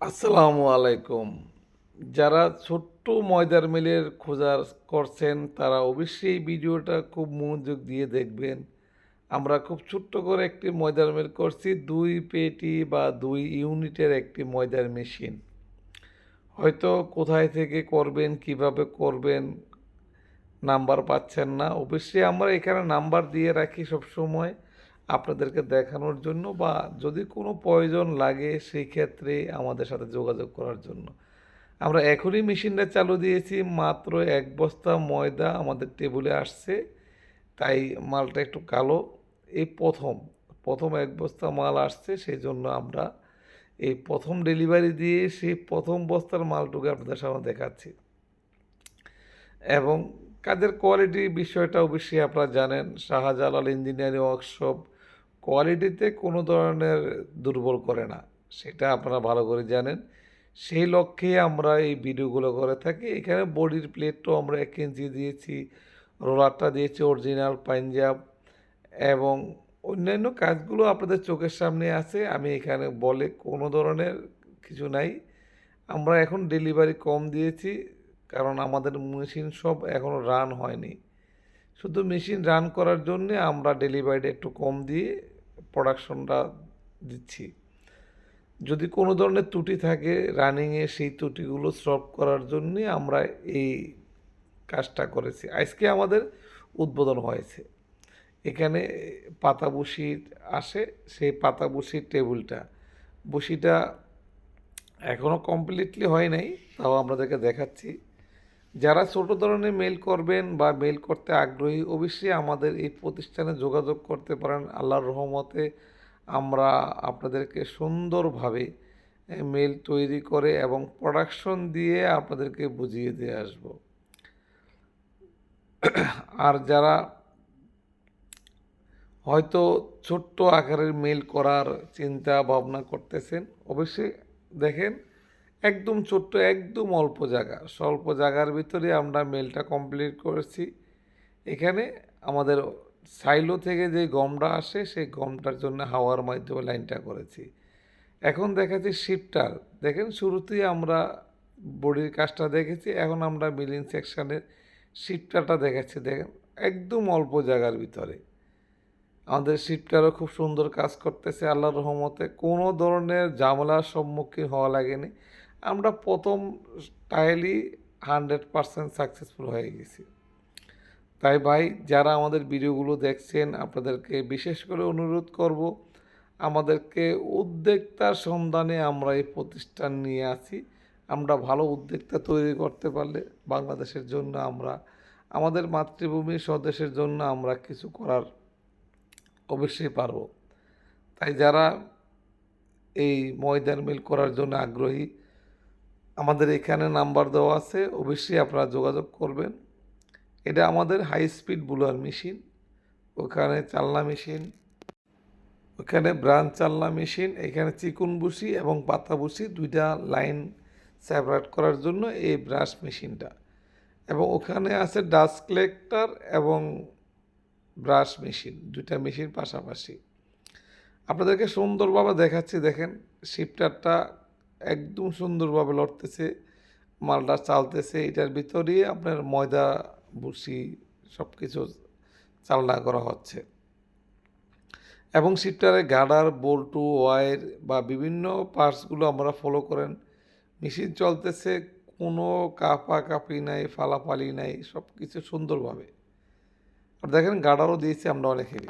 আসসালামু আলাইকুম। যারা ছোট্ট ময়দার মিলের খোঁজা করছেন, তারা অবশ্যই ভিডিওটা খুব মনোযোগ দিয়ে দেখবেন। আমরা খুব ছোট্ট করে একটি ময়দার মিল করছি, দুই পেটি বা দুই ইউনিটের একটি ময়দার মেশিন। হয়তো কোথায় থেকে করবেন, কীভাবে করবেন, নাম্বার পাচ্ছেন না। অবশ্যই আমরা এখানে নাম্বার দিয়ে রাখি সব সময় আপনাদেরকে দেখানোর জন্য বা যদি কোনো প্রয়োজন লাগে সেই ক্ষেত্রে আমাদের সাথে যোগাযোগ করার জন্য। আমরা এখনই মেশিনটা চালু দিয়েছি, মাত্র এক বস্তা ময়দা আমাদের টেবিলে আসছে। তাই মালটা একটু কালো। এই প্রথম প্রথম এক বস্তা মাল আসছে সেই জন্য আমরা এই প্রথম ডেলিভারি দিয়ে সেই প্রথম বস্তার মালটুকু আপনাদের সামনে দেখাচ্ছি। এবং কাজের কোয়ালিটি বিষয়টা অবশ্যই আপনারা জানেন। শাহজালাল ইঞ্জিনিয়ারিং ওয়ার্কশপ কোয়ালিটিতে কোনো ধরনের দুর্বল করে না। সেটা আপনারা ভালো করে জানেন। সেই লক্ষ্যে আমরা এই ভিডিওগুলো করে থাকি। এখানে বডির প্লেটটাও আমরা এক ইঞ্চি দিয়েছি, রোলারটা দিয়েছি অরিজিনাল পাঞ্জাব এবং অন্যান্য কাজগুলো আপনাদের চোখের সামনে আছে। আমি এখানে বলে কোনো ধরনের কিছু নাই। আমরা এখন ডেলিভারি কম দিয়েছি কারণ আমাদের মেশিন সব এখনও রান হয়নি। শুধু মেশিন রান করার জন্যে আমরা ডেলিভারিটা একটু কম দিয়ে প্রোডাকশনটা দিচ্ছি। যদি কোনো ধরনের ত্রুটি থাকে রানিংয়ে সেই ত্রুটিগুলো সলভ করার জন্যে আমরা এই কাজটা করেছি। আজকে আমাদের উদ্বোধন হয়েছে। এখানে পাতা বসি আসে, সেই পাতা বসির টেবিলটা। বসিটা এখনও কমপ্লিটলি হয় নাই, তাও আপনাদেরকে দেখাচ্ছি। যারা ছোট ধরনের মেল করবেন বা মেল করতে আগ্রহী, অবশ্যই আমাদের এই প্রতিষ্ঠানে যোগাযোগ করতে পারেন। আল্লাহর রহমতে আমরা আপনাদেরকে সুন্দরভাবে মেল তৈরি করে এবং প্রোডাকশন দিয়ে আপনাদেরকে বুঝিয়ে দিয়ে আসব। আর যারা হয়তো ছোট্ট আকারের মেল করার চিন্তা ভাবনা করতেছেন, অবশ্যই দেখেন একদম ছোট্ট, একদম অল্প জায়গা। স্বল্প জায়গার ভিতরে আমরা মেলটা কমপ্লিট করেছি। এখানে আমাদের সাইলো থেকে যে গমটা আসে, সেই গমটার জন্য হাওয়ার মাধ্যমে লাইনটা করেছি। এখন দেখাচ্ছি শিফটার দেখেন, শুরুতেই আমরা বডির কাজটা দেখেছি, এখন আমরা মিলিং সেকশানের শিফটারটা দেখাচ্ছি। দেখেন, একদম অল্প জায়গার ভিতরে। আমাদের শিফটারও খুব সুন্দর কাজ করতেছে, আল্লাহর রহমতে। কোনো ধরনের জামলার সম্মুখীন হওয়া লাগেনি। আমরা প্রথম টাইলই হান্ড্রেড পারসেন্ট সাকসেসফুল হয়ে গেছি। তাই ভাই, যারা আমাদের ভিডিওগুলো দেখছেন, আপনাদেরকে বিশেষ করে অনুরোধ করব, আমাদেরকে উদ্যোক্তার সন্ধানে আমরা এই প্রতিষ্ঠান নিয়ে আসি আমরা ভালো উদ্যোক্তা তৈরি করতে পারলে বাংলাদেশের জন্য আমরা, আমাদের মাতৃভূমি স্বদেশের জন্য আমরা কিছু করার অবশ্যই পারব। তাই যারা এই ময়দান মিল করার জন্য আগ্রহী আমাদের এখানে নাম্বার দেওয়া আছে, অবশ্যই আপনারা যোগাযোগ করবেন। এটা আমাদের হাই স্পিড বুলার মেশিন ওখানে চালনা মেশিন ওখানে ব্রাঞ্চ চালনা মেশিন এখানে চিকুন বুসি এবং পাতা বুসি দুইটা লাইন সেপারেট করার জন্য এই ব্রাশ মেশিনটা এবং ওখানে আছে ডাস্ট কালেক্টর এবং ব্রাশ মেশিন দুইটা মেশিন পাশাপাশি। আপনাদেরকে সুন্দরভাবে দেখাচ্ছি, দেখেন শিফটারটা একদম সুন্দরভাবে লড়তেছে, মালটা চালতেছে, এটার ভিতরেই আপনার ময়দা, ভুসি সব কিছু চালনা করা হচ্ছে। এবং শিফটারে গার্ডার বল্টু ওয়ার বা বিভিন্ন পার্টসগুলো আমরা ফলো করেন। মেশিন চলতেছে, কোনো কাপা কাপি নাই, ফালাফালি নাই সব কিছু সুন্দরভাবে। আর দেখেন গার্ডারও দিয়েছি আমরা অনেকেরই।